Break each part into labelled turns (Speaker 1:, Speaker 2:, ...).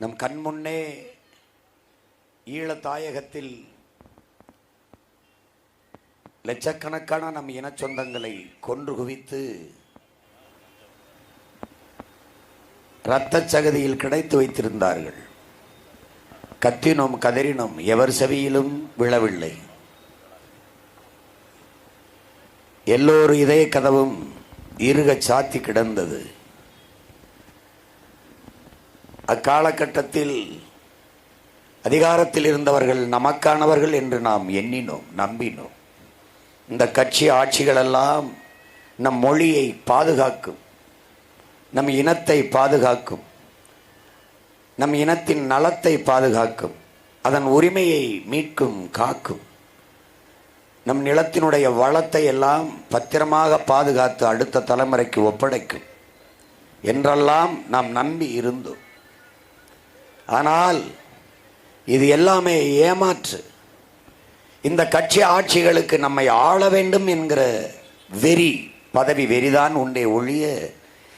Speaker 1: நம் கண் முன்னே ஈழத்தாயகத்தில் லட்சக்கணக்கான நம் இன சொந்தங்களை கொன்று குவித்து இரத்தச் சகதியில் கிடைத்து வைத்திருந்தார்கள். கத்தினோம் கதறினோம் எவர் செவியிலும் விழவில்லை. எல்லோரு இதய கதவும் இருகச் சாத்தி கிடந்தது. அக்காலகட்டத்தில் அதிகாரத்தில் இருந்தவர்கள் நமக்கானவர்கள் என்று நாம் எண்ணினோம் நம்பினோம். இந்த கட்சி ஆட்சிகளெல்லாம் நம் மொழியை பாதுகாக்கும் நம் இனத்தை பாதுகாக்கும் நம் இனத்தின் நலத்தை பாதுகாக்கும் அதன் உரிமையை மீட்கும் காக்கும். நம் நிலத்தினுடைய வளத்தை எல்லாம் பத்திரமாக பாதுகாத்து அடுத்த தலைமுறைக்கு ஒப்படைக்கும் என்றெல்லாம் நாம் நம்பி இருந்தோம். ஆனால் இது எல்லாமே ஏமாற்று. இந்த கட்சி ஆட்சிகளுக்கு நம்மை ஆள வேண்டும் என்கிற வெறி பதவி வெறிதான் உண்டே ஒழிய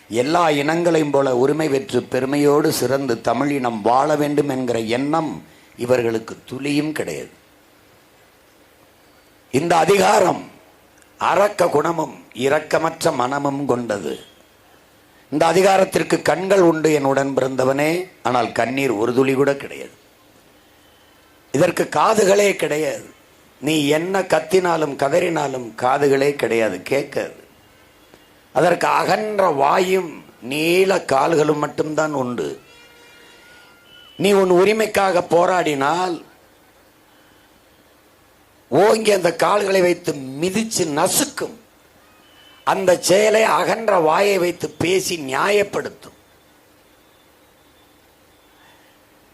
Speaker 1: எல்லா இனங்களையும் போல உரிமை பெற்று பெருமையோடு சிறந்து தமிழ் இனம் வாழ வேண்டும் என்கிற எண்ணம் இவர்களுக்கு துளியும் கிடையாது. இந்த அதிகாரம் அரக்க குணமும் இரக்கமற்ற மனமும் கொண்டது. இந்த அதிகாரத்திற்கு கண்கள் உண்டு என்னுடன் பிறந்தவனே ஆனால் கண்ணீர் ஒரு துளி கூட கிடையாது. இதற்கு காதுகளே கிடையாது. நீ என்ன கத்தினாலும் கதறினாலும் காதுகளே கிடையாது கேட்காது. அதற்கு அகன்ற வாயும் நீள கால்களும் மட்டும்தான் உண்டு. நீ உன் உரிமைக்காக போராடினால் ஓங்கி அந்த கால்களை வைத்து மிதிச்சு நசுக்கும். அந்த செயலை அகன்ற வாயை வைத்து பேசி நியாயப்படுத்தும்.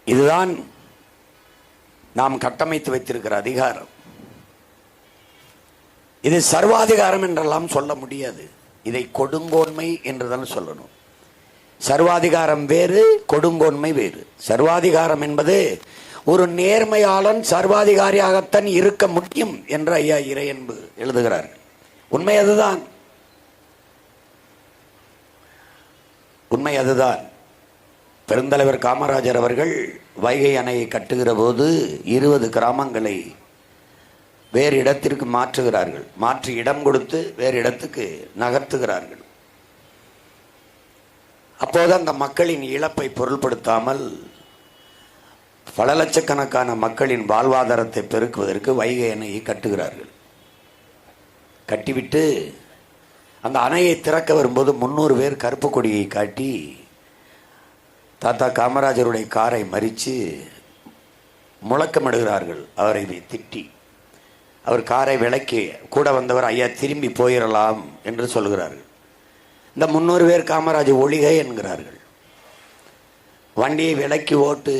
Speaker 1: இதுதான் நாம் கட்டமைத்து வைத்திருக்கிற அதிகாரம். இது சர்வாதிகாரம் என்றெல்லாம் சொல்ல முடியாது. இதை கொடுங்கோன்மை என்றுதான் சொல்லணும். சர்வாதிகாரம் வேறு கொடுங்கோன்மை வேறு. சர்வாதிகாரம் என்பது ஒரு நேர்மையாளன் சர்வாதிகாரியாகத்தான் இருக்க முடியும் என்று ஐயா இறையன்பு எழுதுகிறார். உண்மை அதுதான். உண்மை அதுதான். பெருந்தலைவர் காமராஜர் அவர்கள் வைகை அணையை கட்டுகிற போது இருபது கிராமங்களை வேறு இடத்திற்கு மாற்றுகிறார்கள். மாற்றி இடம் கொடுத்து வேறு இடத்துக்கு நகர்த்துகிறார்கள். அப்போது அந்த மக்களின் இழப்பை பொருள்படுத்தாமல் பல லட்சக்கணக்கான மக்களின் வாழ்வாதாரத்தை பெருக்குவதற்கு வைகை அணையை கட்டுகிறார்கள். கட்டிவிட்டு அந்த அணையை திறக்க வரும்போது முந்நூறு பேர் கருப்பு கொடியை காட்டி தாத்தா காமராஜருடைய காரை மறித்து முழக்கமிடுகிறார்கள். அவரை திட்டி. அவர் காரை விலக்கி கூட வந்தவர் ஐயா திரும்பி போயிடலாம் என்று சொல்கிறார்கள். இந்த முன்னூறு பேர் காமராஜ் ஒளிகை என்கிறார்கள். வண்டியை விலக்கி ஓட்டு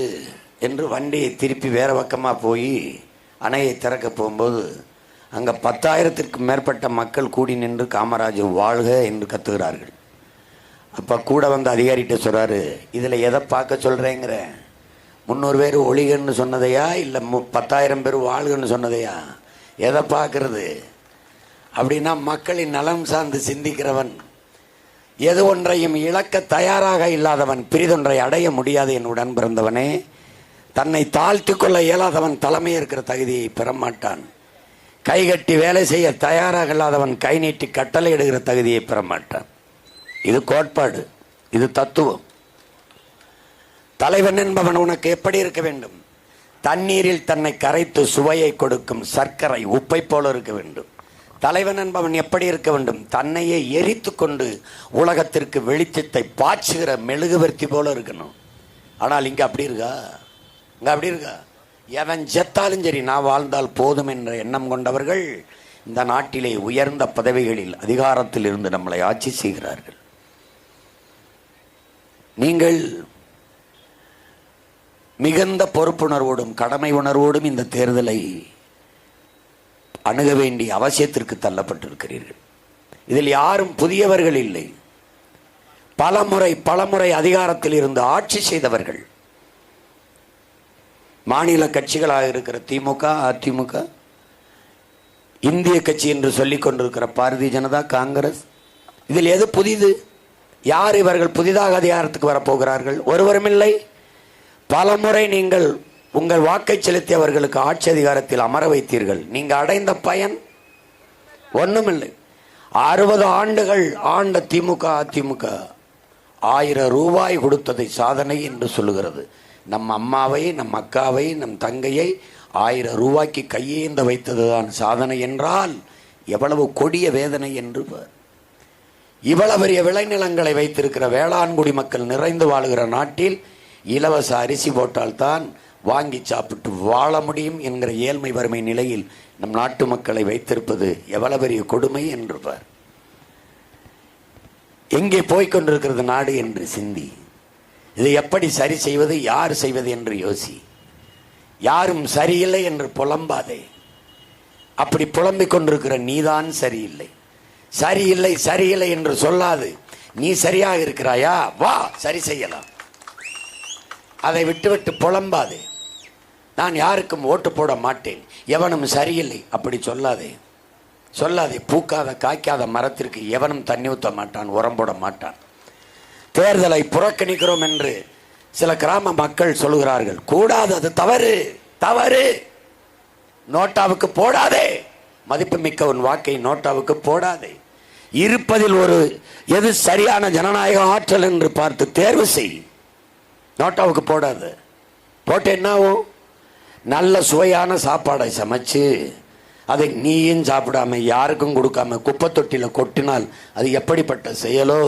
Speaker 1: என்று வண்டியை திருப்பி வேறு பக்கமாக போய் அணையை திறக்க போகும்போது அங்கே பத்தாயிரத்திற்கு மேற்பட்ட மக்கள் கூடி நின்று காமராஜர் வாழ்க என்று கத்துகிறார்கள். அப்போ கூட வந்த அதிகாரிகிட்ட சொல்கிறாரு இதில் எதை பார்க்க சொல்கிறேங்கிற முந்நூறு பேர் ஒளிகன்னு சொன்னதையா? இல்லை மு பத்தாயிரம் பேர் வாழ்கன்னு சொன்னதையா? எதை பார்க்கறது? அப்படின்னா மக்களின் நலம் சார்ந்து சிந்திக்கிறவன் எது ஒன்றையும் இழக்க தயாராக இல்லாதவன் பிரிதொன்றை அடைய முடியாது என் உடன் பிறந்தவனே. தன்னை தாழ்த்தி கொள்ள இயலாதவன் தலைமை இருக்கிற தகுதியை பெற மாட்டான் கைகட்டி வேலை செய்ய தயாராக இல்லாதவன் கை நீட்டி கட்டளை எடுகிற தகுதியை பெற மாட்டான். இது கோட்பாடு. இது தத்துவம். தலைவன் என்பவன் உனக்கு எப்படி இருக்க வேண்டும்? தண்ணீரில் தன்னை கரைத்து சுவையை கொடுக்கும் சர்க்கரை உப்பை போல இருக்க வேண்டும். தலைவன் என்பவன் எப்படி இருக்க வேண்டும்? தன்னையே எரித்து கொண்டு உலகத்திற்கு வெளிச்சத்தை பாய்ச்சுகிற மெழுகுவர்த்தி போல இருக்கணும். ஆனால் இங்க அப்படி இருக்கா? இங்க அப்படி இருக்கா? எவன் செத்தாலும் சரி நான் வாழ்ந்தால் போதும் என்ற எண்ணம் கொண்டவர்கள் இந்த நாட்டிலே உயர்ந்த பதவிகளில் அதிகாரத்தில் இருந்து நம்மளை ஆட்சி செய்கிறார்கள். நீங்கள் மிகுந்த பொறுப்புணர்வோடும் கடமை உணர்வோடும் இந்த தேர்தலை அணுக வேண்டிய அவசியத்திற்கு தள்ளப்பட்டிருக்கிறீர்கள். இதில் யாரும் புதியவர்கள் இல்லை. பலமுறை பலமுறை அதிகாரத்தில் இருந்து ஆட்சி செய்தவர்கள் மாநில கட்சிகளாக இருக்கிற திமுக அதிமுக இந்திய கட்சி என்று சொல்லிக் கொண்டிருக்கிற பாரதிய ஜனதா காங்கிரஸ் இதில் எது புதிது? யார் இவர்கள் புதிதாக அதிகாரத்துக்கு வரப்போகிறார்கள்? ஒருவரும் இல்லை. பலமுறை நீங்கள் உங்கள் வாக்கை செலுத்தி அவர்களுக்கு ஆட்சி அதிகாரத்தில் அமர வைத்தீர்கள். நீங்கள் அடைந்த பயன் ஒன்றுமில்லை அறுபது ஆண்டுகள் ஆண்ட திமுக அதிமுக ஆயிரம் ரூபாய் கொடுத்ததை சாதனை என்று சொல்லுகிறது. நம் அம்மாவை நம் அக்காவை நம் தங்கையை ஆயிரம் ரூபாய்க்கு கையேந்த வைத்ததுதான் சாதனை என்றால் எவ்வளவு கொடிய வேதனை என்று இவ்வளவு பெரிய விளைநிலங்களை வைத்திருக்கிற வேளாண்குடி மக்கள் நிறைந்து வாழுகிற நாட்டில் இலவச அரிசி போட்டால்தான் வாங்கி சாப்பிட்டு வாழ முடியும் என்கிற ஏழ்மை வறுமை நிலையில் நம் நாட்டு மக்களை வைத்திருப்பது எவ்வளவு பெரிய கொடுமை என்றுபார் எங்கே போய்கொண்டிருக்கிறது நாடு என்று சிந்தி. இதை எப்படி சரி செய்வது யார் செய்வது என்று யோசி. யாரும் சரியில்லை என்று புலம்பாதே. அப்படி புலம்பிக் கொண்டிருக்கிற நீதான் சரியில்லை. சரியில்லை சரியில்லை என்று சொல்லாது. நீ சரியாக இருக்கிறாயா? வா சரி செய்யலாம். அதை விட்டுவிட்டு புலம்பாதே. நான் யாருக்கும் ஓட்டு போட மாட்டேன். எவனும் சரியில்லை அப்படி சொல்லாதே. சொல்லாதே பூக்காத காய்க்காத மரத்திற்கு எவனும் தண்ணி ஊற்ற மாட்டான் உரம் போட மாட்டான். தேர்தலை புறக்கணிக்கிறோம் என்று சில கிராம மக்கள் சொல்கிறார்கள் கூடாது அது தவறு தவறு. நோட்டாவுக்கு போடாதே. மதிப்புமிக்க உன் வாக்கை நோட்டாவுக்கு போடாதே. இருப்பதில் ஒரு எது சரியான ஜனநாயக ஆற்றல் என்று பார்த்து தேர்வு செய். நோட்டாவுக்கு போடாது. போட்டு என்ன நல்ல சுவையான சாப்பாடை சமைச்சு அதை நீயும் சாப்பிடாம யாருக்கும் கொடுக்காம குப்பை தொட்டியில் கொட்டினால் அது எப்படிப்பட்ட செயலோ?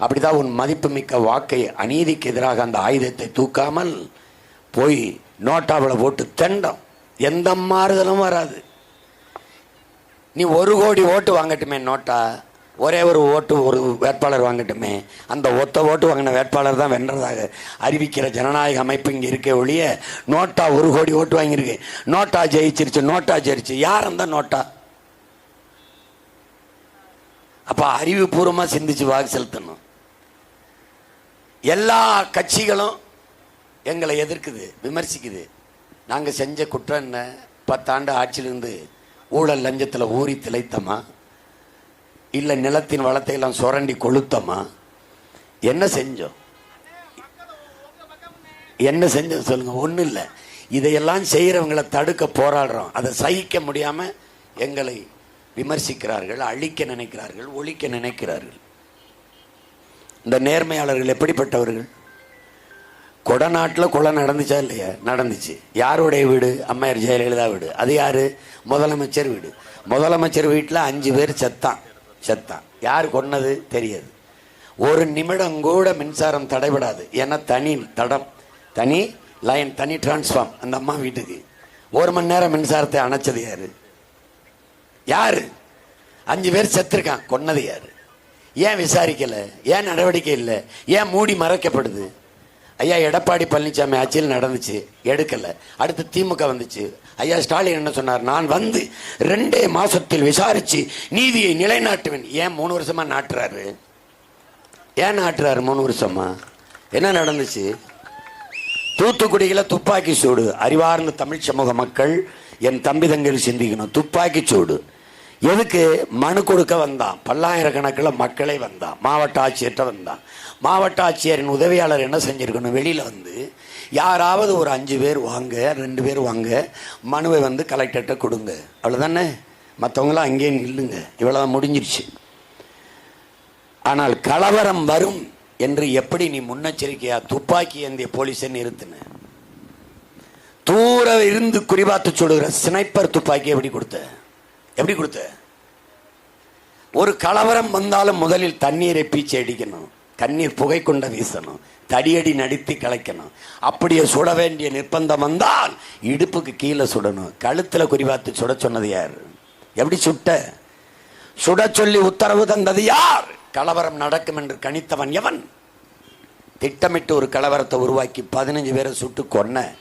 Speaker 1: அப்படிதான் உன் மதிப்புமிக்க வாக்கை அநீதிக்கு எதிராக அந்த ஆயுதத்தை தூக்காமல் போய் நோட்டாவில் போட்டு தண்டம். எந்த மாறுதலும் வராது. நீ ஒரு கோடி ஓட்டு வாங்கட்டுமே நோட்டா? ஒரே ஒரு ஓட்டு ஒரு வேட்பாளர் வாங்கட்டுமே. அந்த ஒத்த ஓட்டு வாங்கின வேட்பாளர் தான் வென்றதாக அறிவிக்கிற ஜனநாயக அமைப்பு இங்கே இருக்க ஒழிய நோட்டா ஒரு கோடி ஓட்டு வாங்கியிருக்கு. நோட்டா ஜெயிச்சிருச்சு நோட்டா ஜெயிச்சு. யார் அந்த நோட்டா? அப்போ அறிவுபூர்வமாக சிந்திச்சு வாக்கு செலுத்தணும். எல்லா கட்சிகளும் எங்களை எதிர்க்குது விமர்சிக்குது. நாங்கள் செஞ்ச குற்றம் என்ன? பத்தாண்டு ஆட்சியிலிருந்து ஊழல் லஞ்சத்தில் ஊறி திளைத்தமா? இல்லை நிலத்தின் வளத்தை எல்லாம் சுரண்டி கொளுத்தமா? என்ன செஞ்சோம் என்ன செஞ்சோம் சொல்லுங்க ஒன்றும் இல்லை. இதையெல்லாம் செய்கிறவங்களை தடுக்க போராடுறோம். அதை சகிக்க முடியாமல் எங்களை விமர்சிக்கிறார்கள் அழிக்க நினைக்கிறார்கள் ஒழிக்க நினைக்கிறார்கள். இந்த நேர்மையாளர்கள் எப்படிப்பட்டவர்கள்? கொடநாட்டில் கொலை நடந்துச்சா இல்லையா? நடந்துச்சு. யாருடைய வீடு? அம்மையார் ஜெயலலிதா வீடு. அது யாரு? முதலமைச்சர் வீடு. முதலமைச்சர் வீட்டில் அஞ்சு பேர் செத்தான். செத்தான் யார் கொன்னது? தெரியாது. ஒரு நிமிடம் கூட மின்சாரம் தடைபடாது. ஏன்னா தனி தடம். தனி லைன் தனி டிரான்ஸ்ஃபார்ம் அந்த அம்மா வீட்டுக்கு. ஒரு மணி நேரம் மின்சாரத்தை அணைச்சது யாரு? யாரு? அஞ்சு பேர் செத்துருக்கான் கொன்னது யாரு? ஏன் விசாரிக்கல? ஏன் நடவடிக்கை இல்லை? ஏன் மூடி மறைக்கப்படுது? ஐயா எடப்பாடி பழனிசாமி ஆட்சியில் நடந்துச்சு. எடுக்கல. அடுத்து திமுக வந்துச்சு. ஐயா ஸ்டாலின் என்ன சொன்னார்? நான் வந்து ரெண்டே மாசத்தில் விசாரிச்சு நீதியை நிலைநாட்டுவேன். ஏன் மூணு வருஷமா நாட்டுறாரு? ஏன் நாட்டுறாரு மூணு வருஷமா? என்ன நடந்துச்சு? தூத்துக்குடியில் துப்பாக்கி சூடு. அறிவார்ந்த தமிழ் சமூக மக்கள் என் தம்பி தங்கையில் சிந்திக்கணும். துப்பாக்கி சூடு. எதுக்கு? மனு கொடுக்க வந்தான். பல்லாயிரக்கணக்கில் மக்களே வந்தான். மாவட்ட ஆட்சியர்கிட்ட வந்தான். மாவட்ட ஆட்சியரின் உதவியாளர் என்ன செஞ்சிருக்கணும்? வெளியில் வந்து யாராவது ஒரு அஞ்சு பேர் வாங்க ரெண்டு பேர் வாங்க மனுவை வந்து கலெக்டர்கிட்ட கொடுங்க. அவ்வளோதானே மற்றவங்களாம் அங்கேயே நில்லுங்க. இவ்வளோ முடிஞ்சிருச்சு. ஆனால் கலவரம் வரும் என்று எப்படி நீ முன்னெச்சரிக்கையா துப்பாக்கி ஏந்திய போலீஸை நிறுத்தின? தூர இருந்து குறிபாத்து சொல்லுகிற ஸ்னைப்பர் துப்பாக்கி எப்படி கொடுத்த? எப்படி கொடுத்த? ஒரு கலவரம் வந்தாலும் முதலில் தண்ணீரை பீச்சை அடிக்கணும். கண்ணீர் புகை கொண்ட வீசணும். தடியடி நடித்து கலைக்கணும். அப்படியே சுட வேண்டிய நிர்பந்தம் வந்தால் இடுப்புக்கு கீழே சுடணும். கழுத்தில் குறிபாத்து சுட சொன்னது யார்? எப்படி சுட்ட? சுட சொல்லி உத்தரவு தந்தது யார்? கலவரம் நடக்கும் என்று கணித்தவன் எவன்? திட்டமிட்டு ஒரு கலவரத்தை உருவாக்கி பதினஞ்சு பேரை சுட்டு கொன்ன.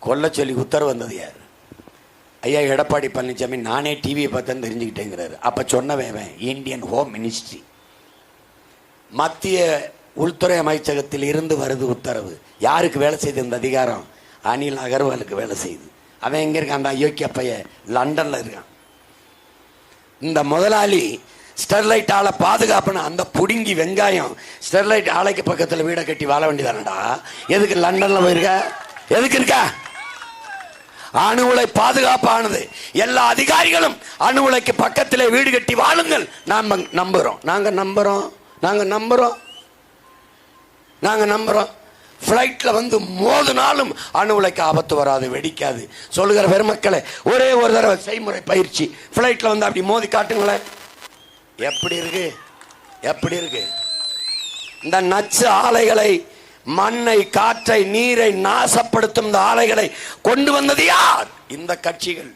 Speaker 1: கொல்ல சொல்லி உத்தரவு வந்தது யார்? ஐயா எடப்பாடி பழனிசாமி நானே டிவியை பார்த்தேன்னு தெரிஞ்சுக்கிட்டேங்கிறாரு. அப்ப சொன்னவன் இந்தியன் ஹோம் மினிஸ்ட்ரி மத்திய உள்துறை அமைச்சகத்தில் இருந்து வருது உத்தரவு. யாருக்கு வேலை செய்து இந்த அதிகாரம்? அனில் அகர்வாலுக்கு வேலை செய்யுது அவன் எங்கே இருக்கான்? அந்த அயோக்கிய பைய லண்டனில் இருக்கான். இந்த முதலாளி ஸ்டெர்லைட் ஆலை பாதுகாப்புன்னு அந்த புடுங்கி வெங்காயம் ஸ்டெர்லைட் ஆலைக்கு பக்கத்தில் வீடை கட்டி வாழ வேண்டியதானடா? எதுக்கு லண்டனில் போயிருக்க? எதுக்கு இருக்கா? அணு உலை பாதுகாப்பானது. எல்லா அதிகாரிகளும் அணு உலைக்கு பக்கத்தில் வீடு கட்டி வாழுங்கள். நாம் நம்புகிறோம் நாங்கள் நம்புகிறோம் நாங்கள் நம்புகிறோம் நாங்கள் நம்புகிறோம் ஃப்ளைட்டில் வந்து மோதினாலும் அணு உலைக்கு ஆபத்து வராது வெடிக்காது. சொல்லுகிற பெருமக்களை ஒரே ஒரு தடவை செய்முறை பயிற்சி. ஃப்ளைட்டில் வந்து அப்படி மோதி காட்டுங்களேன். எப்படி இருக்கு? எப்படி இருக்கு? இந்த நச்சு ஆலைகளை மண்ணை காற்றை நீரை நாசப்படுத்தும் இந்த ஆலைகளை கொண்டு வந்தது யார்? இந்த கட்சிகள்.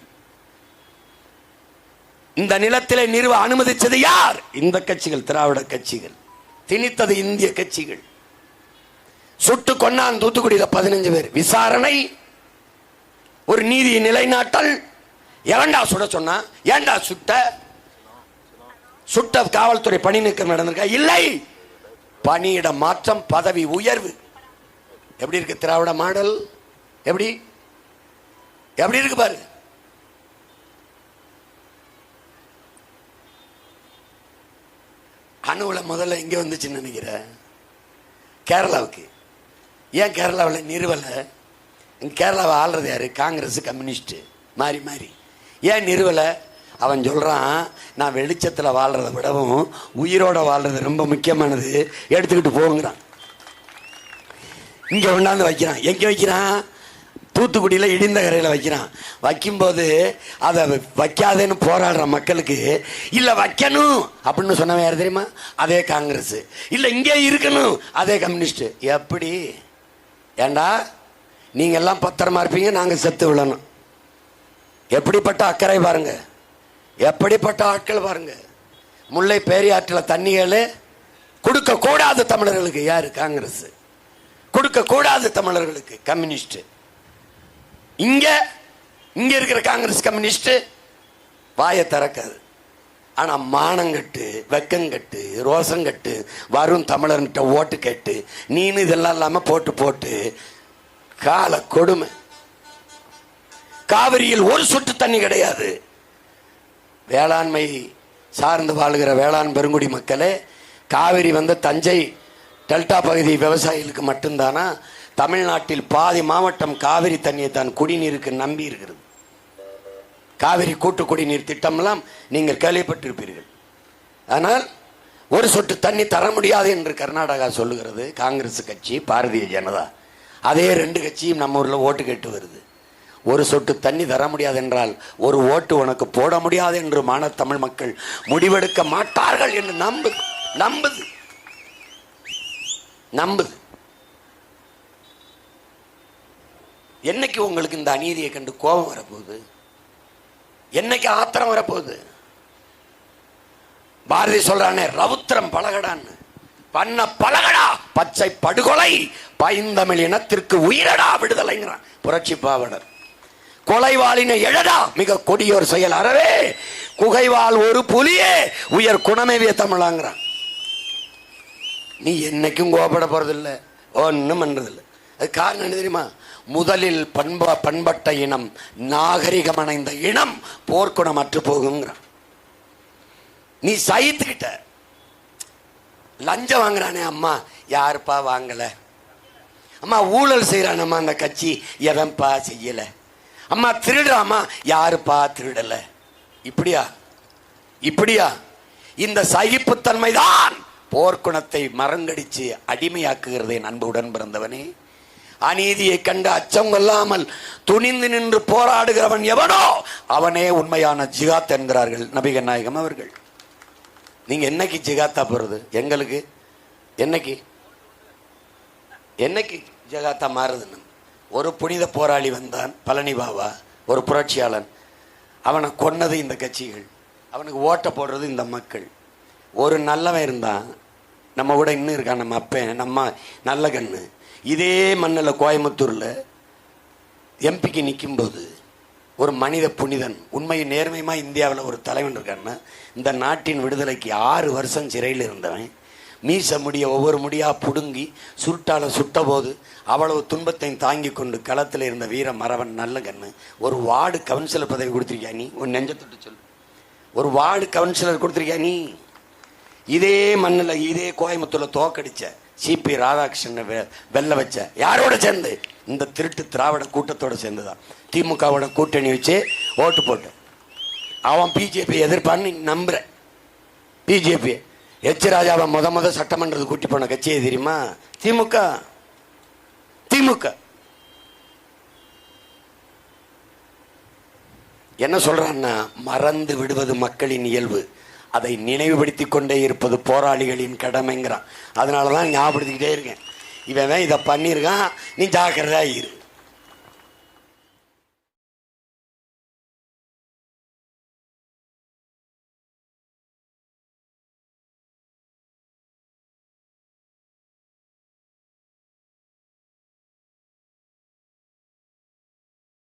Speaker 1: இந்த நிலத்திலே நிறுவ அனுமதிச்சது யார்? இந்த கட்சிகள் திராவிட கட்சிகள். திணித்தது இந்திய கட்சிகள். சுட்டு கொண்டான் தூத்துக்குடியில பதினஞ்சு பேர். விசாரணை ஒரு நீதியை நிலைநாட்டல். இரண்டா சுட சொன்னா? ஏன்டா சுட்ட? சுட்ட காவல்துறை பணி நீக்கம் நடந்திருக்கா? இல்லை. பணியிட மாற்றம் பதவி உயர்வு. எப்படி இருக்கு திராவிட மாடல்? எப்படி? எப்படி இருக்கு பாரு? அணுவில் முதல்ல எங்கே வந்துச்சுன்னு நினைக்கிறேன் கேரளாவுக்கு. ஏன் கேரளாவில் நிறுவலை? கேரளாவை ஆள்றது யார்? காங்கிரஸ் கம்யூனிஸ்ட்டு மாறி மாறி. ஏன் நிறுவலை? அவன் சொல்கிறான் நான் வெளிச்சத்தில் வாழ்கிறத விடவும் உயிரோடு வாழ்கிறது ரொம்ப முக்கியமானது. எடுத்துக்கிட்டு போங்கிறான். இங்கே கொண்டாந்து வைக்கிறான். எங்கே வைக்கிறான்? தூத்துக்குடியில் இடிந்த கரையில் வைக்கிறான். வைக்கும்போது அதை வைக்காதேன்னு போராடுற மக்களுக்கு இல்லை வைக்கணும்! அப்படின்னு சொன்னவன் யார் தெரியுமா? அதே காங்கிரஸ். இல்லை இங்கே இருக்கணும்! அதே கம்யூனிஸ்ட். எப்படி? ஏண்டா? நீங்கள் எல்லாம் பத்திரமா இருப்பீங்க நாங்கள் செத்து விழணும். எப்படிப்பட்ட அக்கறை பாருங்க. எப்படிப்பட்ட ஆட்கள் பாருங்க. முல்லை பேரியாற்றில் தண்ணிகள் கொடுக்கக்கூடாது தமிழர்களுக்கு. யார்? காங்கிரஸ். கொடுக்கக்கூடாது தமிழர்களுக்கு. கம்யூனிஸ்ட்டு இங்க இங்க இருக்கிற காங்கிரஸ் கம்யூனிஸ்ட் வாயை திறக்காது. ஆனா மானங்கட்டு வெக்கங்கட்டு ரோசங்கட்டு வரும் தமிழர்கிட்ட ஓட்டு கேட்டு நீனு இதெல்லாம் இல்லாம போட்டு போட்டு கால கொடுமை. காவிரியில் ஒரு சொட்டு தண்ணி கிடையாது. வேளாண்மை சார்ந்து வாழுகிற வேளாண் பெருங்குடி மக்களே காவிரி வந்து தஞ்சை டெல்டா பகுதி விவசாயிகளுக்கு மட்டும்தானா? தமிழ்நாட்டில் பாதி மாவட்டம் காவிரி தண்ணியை தான் குடிநீருக்கு நம்பி இருக்கிறது. காவிரி கூட்டு குடிநீர் திட்டம்லாம் நீங்கள் கேள்விப்பட்டிருப்பீர்கள். ஆனால் ஒரு சொட்டு தண்ணி தர முடியாது என்று கர்நாடகா சொல்லுகிறது காங்கிரஸ் கட்சி பாரதிய ஜனதா. அதே ரெண்டு கட்சியும் நம்ம ஊரில் ஓட்டு கேட்டு வருது. ஒரு சொட்டு தண்ணி தர முடியாது என்றால் ஒரு ஓட்டு உனக்கு போட முடியாது என்று மான தமிழ் மக்கள் முடிவெடுக்க மாட்டார்கள் என்று நம்புது நம்புது. நம்புது. என்னைக்கு உங்களுக்கு இந்த அநீதியை கண்டு கோபம் வரப்போகுது? என்னைக்கு ஆத்திரம் வரப்போகுது? பாரதி சொல்றானே ரவுத்திரம் பழகடான்னு பண்ண பழகடா பச்சை படுகொலை பைந்தமிழ் இனத்திற்கு உயிரடா விடுதலைங்கிறான் புரட்சி பாவலர். கொலைவாளினை எழடா மிக கொடியோர் செயல் அறவே. குகைவாள் ஒரு புலியே உயர் குணமேவிய தமிழாங்கிறான். நீ என்னைக்கும் கோபப்பட போறதில்லை ஒன்றும் பண்றதில்லை. அது காரணம் என்ன தெரியுமா? முதலில் பண்ப பண்பட்ட இனம் நாகரிகமடைந்த இனம் போர்க்குணம் அற்று போகுங்கிற நீ சகித்துக்கிட்ட. லஞ்சம் வாங்குறானே அம்மா யாருப்பா வாங்கல? அம்மா ஊழல் செய்யறானம்மா அந்த கட்சி எவன்பா செய்யல? அம்மா திருடுறாமா யாருப்பா திருடல? இப்படியா? இப்படியா? இந்த சகிப்புத்தன்மை தான் போர்க்குணத்தை மறங்கடிச்சு அடிமையாக்குகிறது என் அன்பு உடன் பிறந்தவனே. அநீதியை கண்டு அச்சம் கொள்ளாமல் துணிந்து நின்று போராடுகிறவன் எவனோ அவனே உண்மையான ஜிகாத் என்கிறார்கள் நபிகள் நாயகம் அவர்கள். நீங்க என்னைக்கு ஜிகாத்தா போறது? எங்களுக்கு? என்னைக்கு? என்னைக்கு ஜகாத்தா மாறுதுன்னு? ஒரு புனித போராளி வந்தான் பழனி பாபா ஒரு புரட்சியாளன். அவனை கொன்னது இந்த கட்சிகள். அவனுக்கு ஓட்ட போடுறது இந்த மக்கள். ஒரு நல்லவன் இருந்தான் நம்ம கூட இன்னும் இருக்கான் நம்ம அப்பன் நம்ம நல்ல கண்ணு. இதே மண்ணில் கோயம்புத்தூரில் எம்பிக்கு நிற்கும்போது ஒரு மனித புனிதன் உண்மை நேர்மையுமா இந்தியாவில் ஒரு தலைவன் இருக்காருன்னா இந்த நாட்டின் விடுதலைக்கு ஆறு வருஷம் சிறையில் இருந்தவன் மீச முடிய ஒவ்வொரு முடியா புடுங்கி சுருட்டால் சுட்டபோது அவ்வளவு துன்பத்தையும் தாங்கி கொண்டு களத்தில் இருந்த வீர மறவன் நல்ல கண்ணு. ஒரு வார்டு கவுன்சிலர் பதவி கொடுத்துருக்கியா நீ? ஒரு நெஞ்ச தொட்டு சொல்லு. ஒரு வார்டு கவுன்சிலர் கொடுத்துருக்கியா நீ? இதே மண்ணில் இதே கோயம்புத்தூரில் தோக்கடிச்ச சிபி ராதாகிருஷ்ணன் வெல்ல வச்ச. யாரோட சேர்ந்து? இந்த திருட்டு திராவிட கூட்டத்தோட சேர்ந்துதான். திமுகவோட கூட்டணி வச்சு ஓட்டு போட்டு அவன் பிஜேபி எதிர்ப்பான்னு நம்புறேன். பிஜேபி. எச் ராஜாவை முத முத சட்டமன்றத்துக்கு கூட்டி போன கட்சியை தெரியுமா? திமுக. திமுக. என்ன சொல்றான்னா மறந்து விடுவது மக்களின் இயல்பு. அதை நினைவுபடுத்தி கொண்டே இருப்பது போராளிகளின் கடமைங்கிறான். அதனால தான் ஞாபகப்படுத்திக்கிட்டே இருக்கேன். இவன் இதை பண்ணியிருக்கான். நீ ஜாக்கிரதாக இரு.